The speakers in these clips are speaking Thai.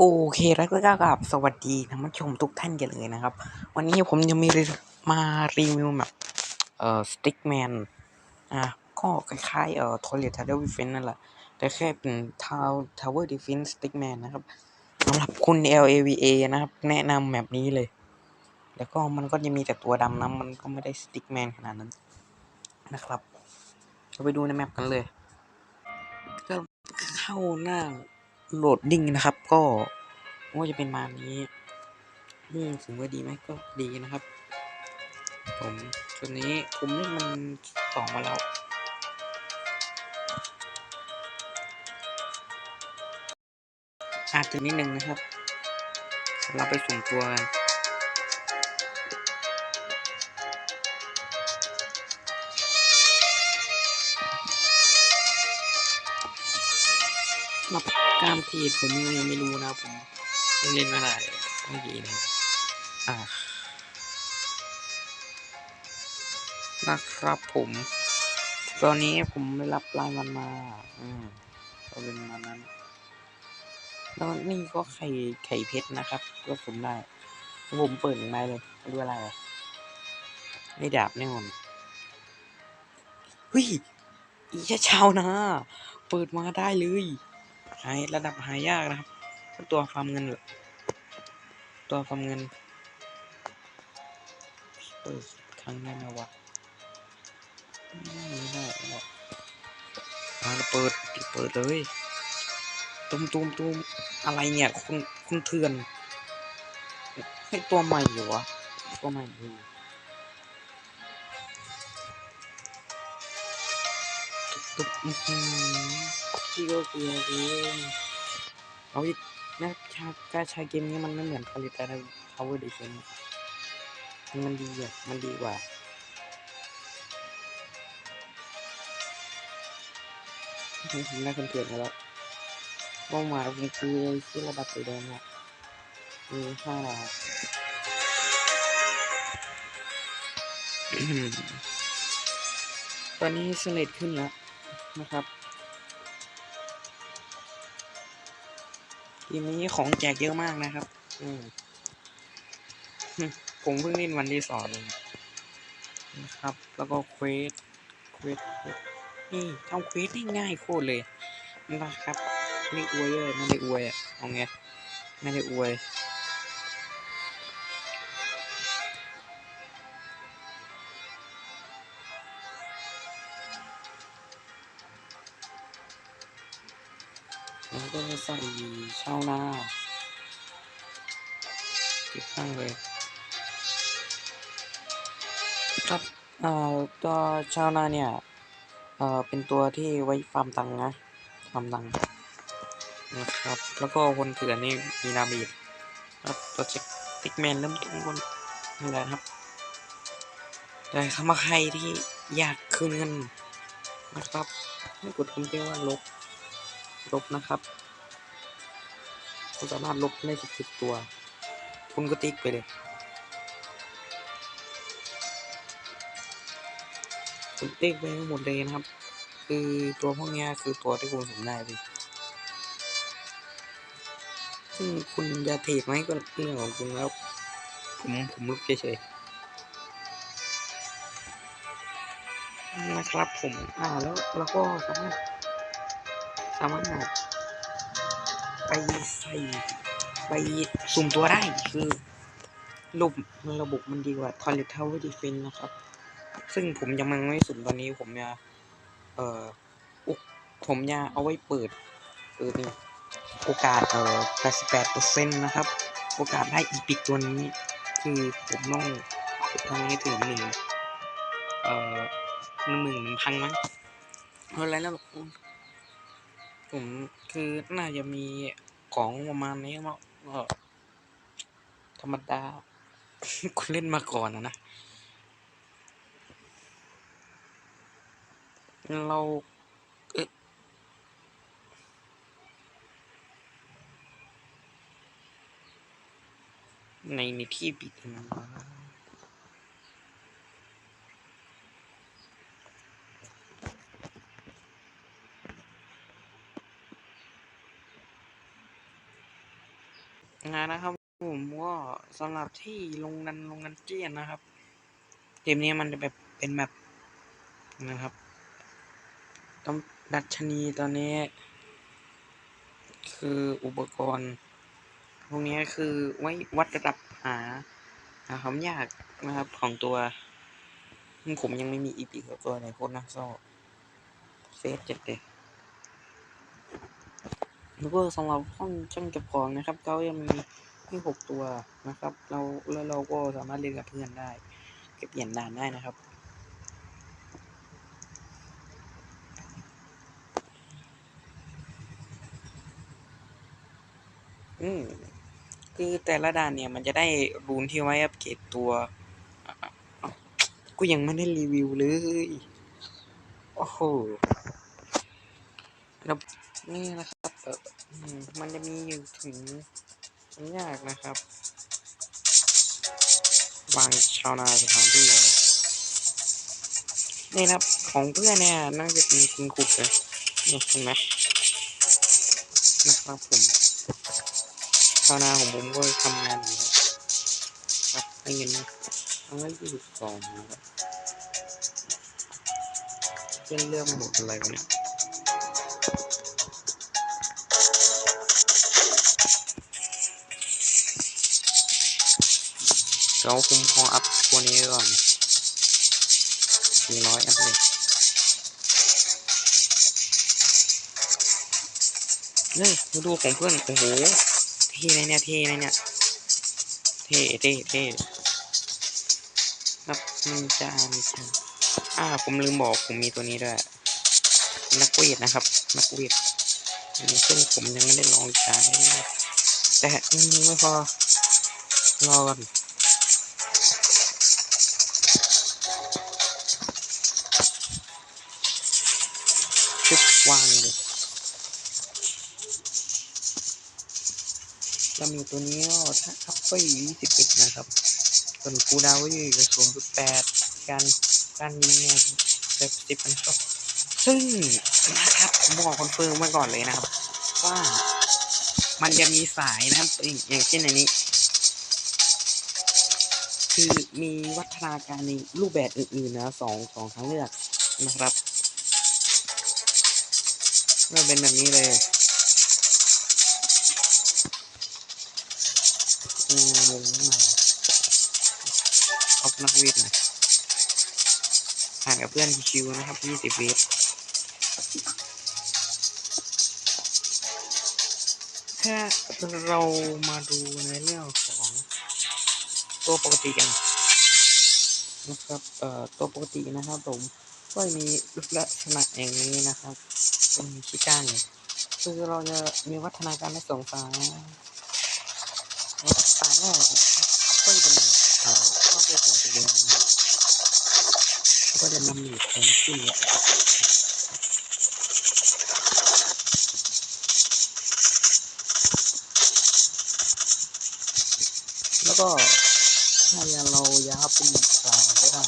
โอเคแล้วก็กับสวัสดีท่านผู้ชมทุกท่านกันเลยนะครับ วันนี้ผมจะมีมารีวิวแบบเอ่อสติ๊กแมนอะก็คล้ายๆเอ่อทอร์เรตทาวเวอร์ดิเฟนนั่นแหละ แต่แค่เป็นทาวทาวเวอร์ดิเฟนสติ๊กแมนนะครับสำหรับคุณ LAVA นะครับ แนะนำแบบนี้เลย แล้วก็มันก็จะมีแต่ตัวดำนะมันก็ไม่ได้สติ๊กแมนขนาดนั้นนะครับเราไปดูในแมปกันเลยก็เข้าหน้า โหลดดิ้งนะครับ ก็ว่าจะเป็นมานี้อืมถึงว่าดีไหมก็ดีนะครับ ผมตัวนี้ผมเล่มันสองมาแล้วอาจจะนิดนึงนะครับ เราไปสุ่มตัวกัน สำหรับการเพจผมยังไม่รู้นะผมเพิ่งเล่นมาได้ไม่กี่นะอ่านะครับผม ตอนนี้ผมได้รับรายวันมา อืมก็เป็นมานั้นแล้วนี่ก็ไข่ไข่เพชรนะครับ ก็ผมได้ ผมเปิดอย่งไรเลยไม่รู้อะไรไม่ดาบแน่นอนเฮ้ยอีแค่เช้านะ เปิดมาได้เลย หายระดับหายากนะครับตัวฟาร์มเงิน ตัวฟาร์มเงินเปิดครั้งได้ไหมวะไม่ได้ไม่ได้มาเปิดเปิดเลยตุ้มตุ้มตุ้มอะไรเนี่ยคุณคุณเถื่อนให้ตัวใหม่อยู่วะตัวใหม่อยู่ตุ๊บตุ๊บอื้อ พี่ก็กลัวเองเอาอีกนะชาการใช้เกมนี้มันไม่เหมือนผลิตอะไร Power Defense มันดีอะมันดีกว่าผมผมได้คนเถื่อนแล้วเป้าหมายผมคือที่ระดับสีแดงเนี่ยมีห้าดาวตอนนี้สเลดขึ้นแล้วนะครับ ทีมนี้ของแจกเยอะมากนะครับ อืมผมเพิ่งเล่นวันที่สองเองนะครับ แล้วก็เควสเควสเควสนี่ทำเควสได้ง่ายโคตรเลยนะครับไม่ได้อวยเลยไม่ได้อวยอะเอาไงไม่ได้อวย ใส่ชาวนาติดตั้งเลยครับเอ่อตัวชาวนาเนี่ยเอ่อเป็นตัวที่ไว้ฟาร์มตังค์นะฟาร์มตังค์นะครับ แล้วก็คนเถื่อนนี่มีนาบีดครับตัวเช็คติ๊กแมนเริ่มต้นบนนี่แหละครับแต่สำหรับใครที่อยากคืนเงินนะครับให้กดคำเรียกว่าลบลบนะครับ คุณสามารถลบได้สิบตัว คุณก็ติ๊กไปเลย คุณติ๊กไปทั้งหมดเลยนะครับ คือตัวพวกเนี้ยคือตัวที่คุณสมได้เลยซึ่งคุณจะเทรดไหมก็เรื่องของคุณแล้ว ผมผมลบเฉยๆนะครับผม อ่าแล้วเราก็สามารถสามารถ ไปใส่ไปสุ่มตัวได้คือระบบระบบมันดีกว่า Toilet Tower Defense นะครับ ซึ่งผมยังมันไม่สุ่มตอนนี้ผมจะเอ่ออุกผมจะเอาไว้เปิดเปิดนี่โอกาสเอ่อ88%นะครับ โอกาสได้อีพิกตัวนี้ คือผมต้องทำให้ถึงหนึ่งเอ่อหนึ่งหมื่นพันมั้งอะไรแล้ว ผมคือน่าจะมีของประมาณนี้มั้งก็ธรรมดาคุณเล่นมาก่อนนะนะ เราเในในที่ปิดนะ งานนะครับ ผมก็สำหรับที่ลงนันลงนันเจียนนะครับเกมนี้มันจะแบบเป็นแบบนะครับต้องดัชนีตอนนี้ คืออุปกรณ์ พวกนี้คือไว้วัดระดับหาหาความยากนะครับของตัวผมยังไม่มีอีพีกับตัวไหนโคตรน่าเศร้าเฟสเจ็ดเด แล้วก็สำหรับห้องช่างเก็บของนะครับเขายังมีให้หกตัวนะครับ เราแล้วเราก็สามารถเล่นกับเพื่อนได้เก็บเหรียญด่านได้นะครับ อืมคือแต่ละด่านเนี่ยมันจะได้รูนที่ไว้อัปเกรดตัว กูยังไม่ได้รีวิวเลย โอ้โหแล้วนี่นะครับ อออมันจะมีอยู่ถึงมันยากนะครับวางชาวนาสถานที่นี่นะครับของเพื่อนเนี่ยน่าจะเป็นคุณขุดเลยนี่เห็นไหมนะครับผมชาวนาของผมก็ทำงานอยู่ครับให้เงินทั้งละยี่สิบสองนะครับเป็นเรื่องหมดอะไรเนี่ย เราคุมพออัพตัวนี้ก่อนสี่ร้อยอัพเลยนี่มาดูของเพื่อน โอ้โหเท่เลยเนี่ยเท่เลยเนี่ยเท่เท่เท่ครับมันจะมีจะอ่า ผมลืมบอก ผมมีตัวนี้ด้วย นักเวทนะครับ นักเวทซึ่งผมยังไม่ได้ลองใช้แต่มันยังไม่พอรอก่อน วางเลยแล้วมีตัวนี้ก็ถ้าอัพไปยี่สิบเอ็ดนะครับ ส่วนคูดาวก็อยู่กับศูนย์จุดแปดการการยิงเนี่ยเจ็ดสิบนะครับ ซึ่งนะครับผมบอกคอนเฟิร์มไว้ก่อนเลยนะครับ ว่ามันจะมีสายนะครับอย่างอย่างเช่นอันนี้ คือมีวัฒนาการในรูปแบบอื่นๆนะสองสองทางเลือกนะครับ ก็เป็นแบบนี้เลยอืมวงมาเอานักวิทย์น่อยห่างกับเพื่อนชิวนะครับยี่สิบวิถ้าเรามาดูในเรื่องของตัวปกติกันนะครับ เอ่อ ตัวปกตินะครับผม ก็มีลักษณะอย่างนี้นะครับ เป็นขี้ก้างเนี่ยคือเราจะมีวัฒนาการในสองฝายฝ่ายแรกก็จะเป็นเอ่อครอควของตัวเองก็จะนำหลีดแทนขึ้นเนี่แล้วก็ถ้าเรายายเป็นกลางก็ได้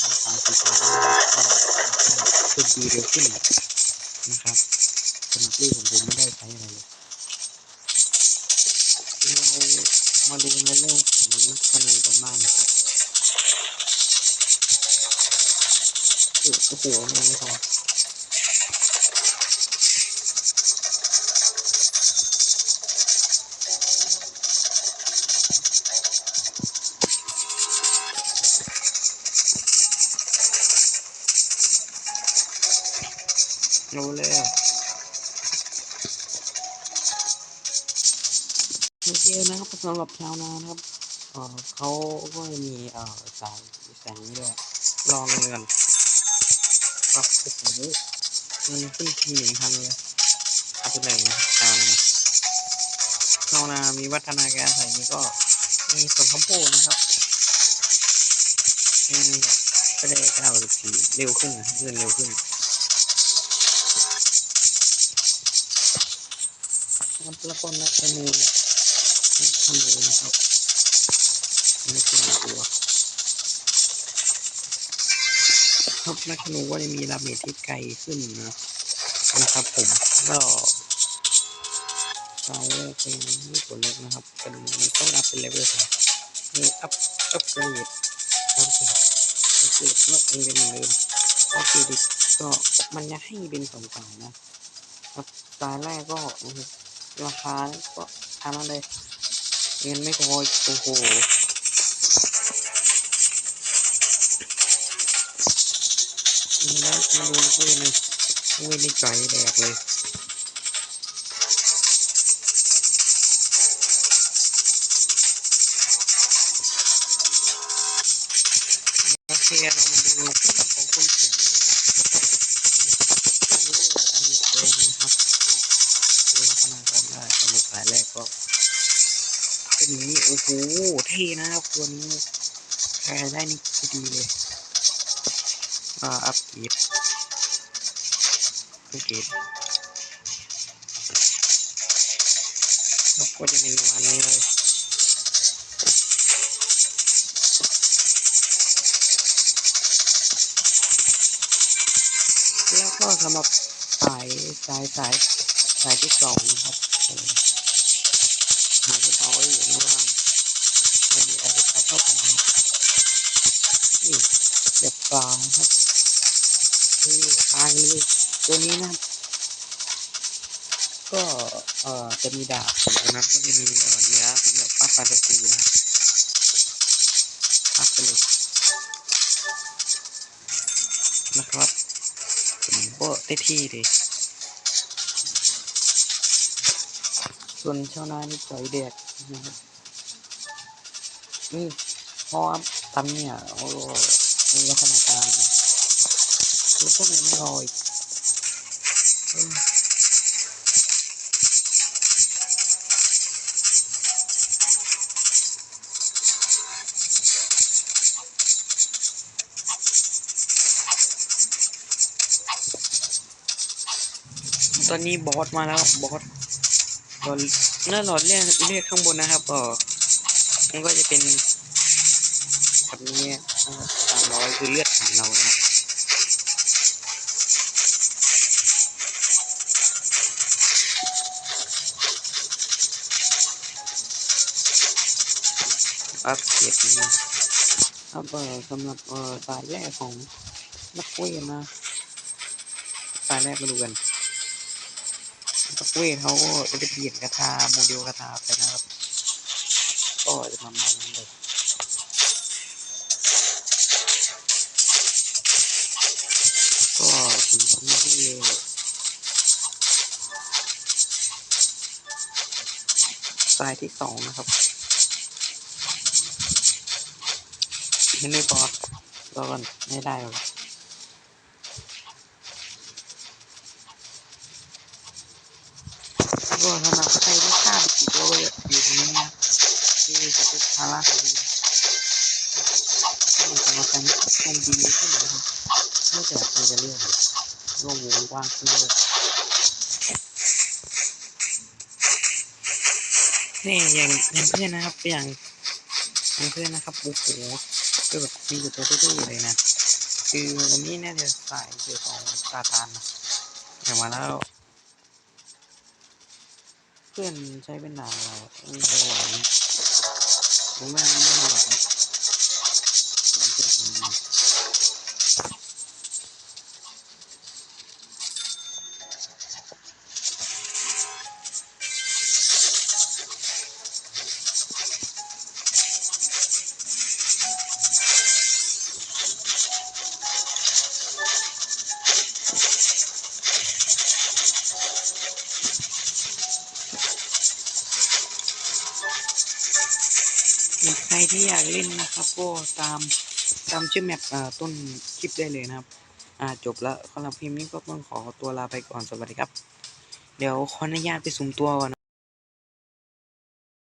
ทำสายสีฟ้าก็เป็นดีเร็วขึ้น นะครับสำหรับที่ของผมไม่ได้ใช้อะไรเลยเรามาดูในเรื่องของนักพนันกันบ้างนะครับโอ้โหมันไม่พอ รู้เลยโอเคนะครับสำหรับชาวนานะครับเออเขาก็มีเอ่อสายแสงนี้ด้วยลองเงินครับโอ้โหเงินขึ้นทีหนึ่งพันเลยเอาไปเลยนะครับชาวนาชาวนามีวัฒนาการใส่นี้ก็มีส่วนข้าวโพดนะครับอืมก็ได้เก้าสิบสี่เร็วขึ้นนะเงินเร็วขึ้น แล้วก็นักธนูนักธนูนะครับนักธนูตัวครับนักธนูก็จะมีดาเมจที่ไกลขึ้นนะนะครับผมก็สายแรกเป็นนี่ตัวเล็กนะครับเป็นต้องอัพเป็นเลเวลสองนี่อัพอัพเกรดอัพเกรดอัพเกรดก็เป็นเหมือนเดิมอัพเกรดก็มันจะให้เป็นสองสายนะครับสายแรกก็ ราคาก็ทำมาเลยเงินไม่พอโอ้โหนี่แล้วมาดูเว้ยเลยเว้ยในใจแดกเลย เท่นะครับตัวนี้ใครได้นี่คือดีเลยก็อัพเกรดอัพเกรดแล้วก็จะเป็นประมาณนี้เลยแล้วก็สำหรับสายสายสายสายที่สองนะครับหาที่เขาอยู่ เรียบกลางครับนี่กลาเลยตัวนี้นะครับก็เอ่อจะมีดาบตรงนั้นก็จะมีเอ่อเนื้อแบบป้าปลาตะปูนะปักไปเลยนะครับผมก็ได้ที่เลยส่วนชาวนานี่จ่อยแดกนะครับนี่พอทำเนี่ยโอ้ มีลักษณะการแล้วก็ยังไม่ลอยตอนนี้บอสมาแล้วบอสตอนเนื้อหลอดเรียกเรียกข้างบนนะครับเออมันก็จะเป็นแบบนี้สามร้ อยคือเลือดของเรานะอัปเกรดนี่ครับเออสำหรับเออสายแรกของนักเวทนะสายแรกมาดูกันนักเวทเขาก็จะเปลี่ยนกระทาโมเดลกระทาไปนะครับ ก็จะประมาณนั้นเลย สายที่สองนะครับยังไม่พอรอก่อนไม่ได้หรอกก็สำหรับใครที่ฆ่าไปกี่ตัวก็อยู่ตรงนี้นะที่จะเป็นภาระของดีถ้ามันสำหรับใครที่ชมดีขึ้นนะครับไม่แต่ใครจะเลือก โลกวงกว้างขึ้นเลยนี่อย่างอย่างเพื่อนนะครับอย่างอย่างเพื่อนนะครับโอ้โหก็แบบมีอยู่ตัวตู้ๆเลยนะคือวันนี้น่าจะใส่เกี่ยวของซาตานนะอย่างมาแล้ว เพื่อนใช้เป็นด่านเราไม่ไหวังผมว่ไม่ไหวั ครที่อยากเล่นนะครับ ก็ตามตามชื่อแมปต้นคลิปได้เลยนะครับ อ่าจบแล้วสำหรับพิมพ์นี้ก็ต้องขอตัวลาไปก่อนสวัสดีครับ เดี๋ยวขออนุญาตไปสุ่มตัวก่อน